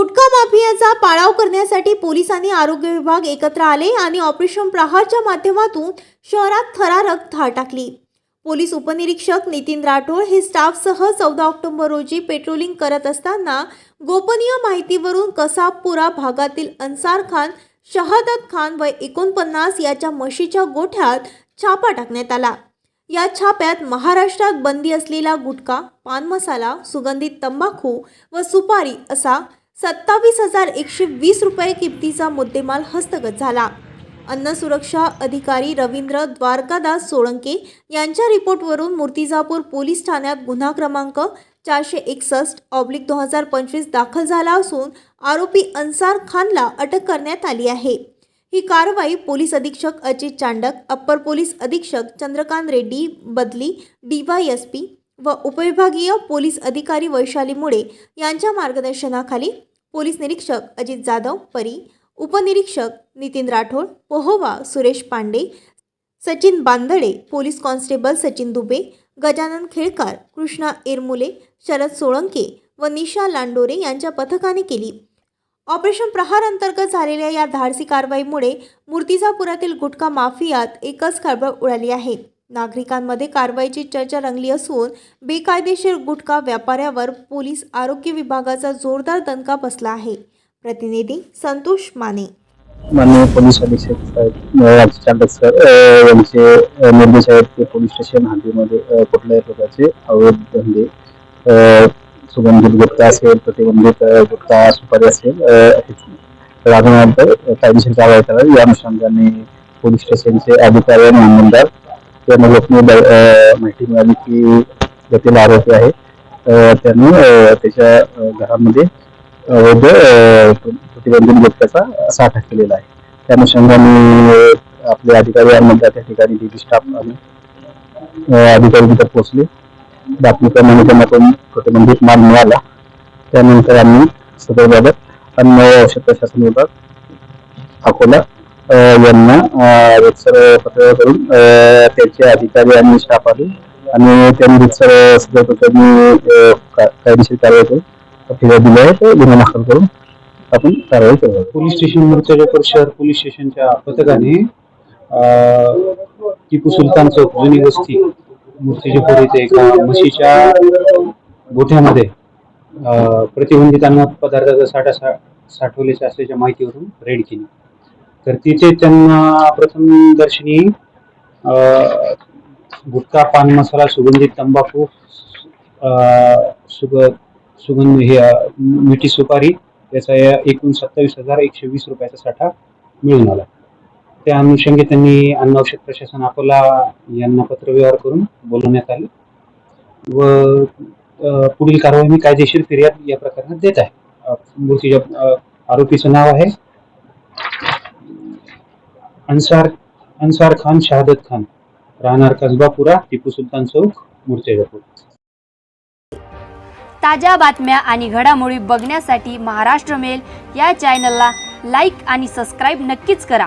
गुटखा माफियाचा पाळाव करण्यासाठी पोलिसांनी आरोग्य विभाग एकत्र आले आणि ऑपरेशन प्रहारच्या माध्यमातून शहरात थरारक धाड टाकली. पोलीस उपनिरीक्षक नितीन राठोड हे स्टाफसह चौदा ऑक्टोबर रोजी पेट्रोलिंग करत असताना गोपनीय माहितीवरून कसाबपुरा भागातील अन्सार खान शहादत खान व एकोणपन्नास याच्या म्हशीच्या गोठ्यात छापा टाकण्यात आला. या छाप्यात महाराष्ट्रात बंदी असलेला गुटखा पान मसाला सुगंधित तंबाखू व सुपारी असा सत्तावीस हजार एकशे वीस रुपये किमतीचा मुद्देमाल हस्तगत झाला. अन्न सुरक्षा अधिकारी रवींद्र द्वारकादास सोळंके यांच्या रिपोर्टवरून मूर्तिजापूर पोलीस ठाण्यात गुन्हा क्रमांक चारशे एकसष्ट ऑब्लिक दोन हजार पंचवीस दाखल झाला असून आरोपी अन्सार खानला अटक करण्यात आली आहे. ही कारवाई पोलीस अधीक्षक अजित चांडक अप्पर पोलीस अधीक्षक चंद्रकांत रेड्डी बदली डीवायएसपी व उपविभागीय पोलीस अधिकारी वैशाली मुळे यांच्या मार्गदर्शनाखाली पोलीस निरीक्षक अजित जाधव परी उपनिरीक्षक नितीन राठोड पोहोवा सुरेश पांडे सचिन बांदडे पोलीस कॉन्स्टेबल सचिन दुबे गजानन खेळकार कृष्णा एरमुले शरद सोळंके व निशा लांडोरे यांच्या पथकाने केली. ऑपरेशन प्रहार अंतर्गत झालेल्या या धाडसी कारवाईमुळे मूर्तिजापुरातील गुटखा माफियात एकच खळबळ उडाली आहे. नागरिकांमध्ये कारवाईची चर्चा रंगली असून बेकायदेशीर गुटखा व्यापाऱ्यावर पोलीस आरोग्य विभागाचा जोरदार दणका बसला आहे. प्रतिनिधी संतोष माने. माननीय पोलीस अधीक्षक साहेब अ, सर यांचे निर्देश आहेत की पोलीस स्टेशन हद्दीमध्ये कुठल्याही प्रकारचे अवैध धंदे सुगंधित गुटखा असेल प्रतिबंधित गुटखा सुपारी असेल अ, तर आढळल्यानंतर कायदेशीर कारवाई करावी. या अनुषंगाने पोलीस स्टेशनचे अधिकारी आणि अंमलदार यांना गोपनीय माहिती मिळाली की त्यातील आरोपी आहे. त्याने त्यांनी त्याच्या घरामध्ये अवैध प्रतिबंधित गुटख्याचा साठा केलेला आहे. त्या अनुषंगाने आपले अधिकारी अंमलदार त्या ठिकाणी डीजी स्टाफ आणि अधिकारी तिथे पोहोचले. बातमीप्रमाणे त्यांना कोण प्रतिबंधित माल मिळाला. त्यानंतर आम्ही सदरबाबत अन्न औषध प्रशासन विभाग अकोला यांना रितसर पत्र करून अ, अधिकारी आणि स्टाफ आले. आणि त्यांनी रितसर सदर प्रकरणी कायदेशीर कार्यवाही करून फिर्याद दिली आहे ते गुन्हा दाखल करून आपण कारवाई करू. पोलीस स्टेशन मूर्तिजापूर शहर पोलीस स्टेशनच्या पथकाने टिपू सुलतान चौक जुनी वस्ती मूर्तिजापूर येथे एका म्हशीच्या गोठ्यामध्ये प्रतिबंधित अन्न पदार्थाचा साठा सा साठवल्याचे असल्याच्या माहितीवरून रेड केली. तर तिथे त्यांना प्रथम दर्शनी गुटखा पान मसाला सुगंधित तंबाखू सुग सुगंध हे मिठी सुपारी याचा या एकूण सत्तावीस हजार एकशे वीस रुपयाचा साठा मिळून आला. त्या अनुषंगी त्यांनी अन्न औषध प्रशासन अकोला यांना पत्रव्यवहार करून बोलवण्यात आले व पुढील कारवाई मी कायदेशीर फिर्याद या प्रकरणात देत आहे. मूर्तीच्या आरोपीचं नाव आहे अन्सार अन्सार खान शहादत खान राहणार कसबापुरा टिपू सुलतान चौक मूर्तिजापूर. ताज्या बातम्या आणि घडामोडी बघण्यासाठी महाराष्ट्र मेल या चॅनलला लाईक आणि सबस्क्राईब नक्कीच करा.